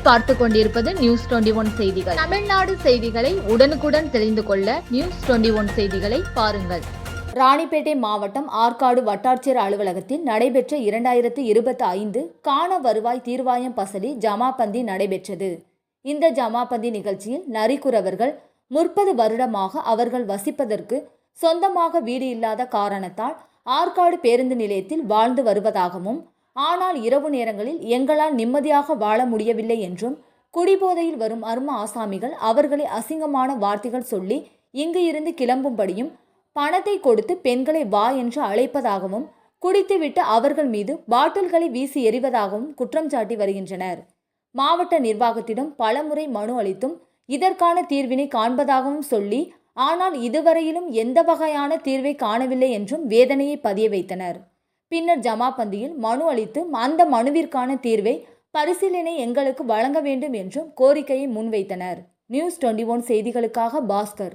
பார்த்து கொண்டிருப்பது news twenty one செய்திகள். தமிழ்நாடு செய்திகளை உடனுக்குடன் தெரிந்து கொள்ள நியூஸ் டுவெண்டி ஒன் செய்திகளை பாருங்கள். ராணிப்பேட்டை மாவட்டம் ஆற்காடு வட்டாட்சியர் அலுவலகத்தில் நடைபெற்ற இரண்டாயிரத்து இருபத்தி ஐந்து காண வருவாய் தீர்வாயம் பசலி ஜமாபந்தி நடைபெற்றது. இந்த ஜமாபந்தி நிகழ்ச்சியில் நரிக்குறவர்கள் முப்பது வருடமாக அவர்கள் வசிப்பதற்கு சொந்தமாக வீடு இல்லாத காரணத்தால் ஆற்காடு பேருந்து நிலையத்தில் வாழ்ந்து வருவதாகவும் ஆனால் இரவு நேரங்களில் எங்களால் நிம்மதியாக வாழ முடியவில்லை என்றும் குடிபோதையில் வரும் அரும ஆசாமிகள் அவர்களை அசிங்கமான வார்த்தைகள் சொல்லி இங்கு இருந்து கிளம்பும்படியும் பணத்தை கொடுத்து பெண்களை வா என்று அழைப்பதாகவும் குடித்துவிட்டு அவர்கள் மீது பாட்டில்களை வீசி எறிவதாகவும் குற்றம் சாட்டி வருகின்றனர். மாவட்ட நிர்வாகத்திடம் பலமுறை மனு அளித்தும் இதற்கான தீர்வினை காண்பதாகவும் சொல்லி ஆனால் இதுவரையிலும் எந்த வகையான தீர்வை காணவில்லை என்றும் வேதனையை பதிய வைத்தனர். பின்னர் ஜமாபந்தியில் மனு அளித்து அந்த மனுவிற்கான தீர்வை பரிசீலனை எங்களுக்கு வழங்க வேண்டும் என்றும் கோரிக்கையை முன்வைத்தனர். நியூஸ் டுவெண்டி ஒன் செய்திகளுக்காக பாஸ்கர்.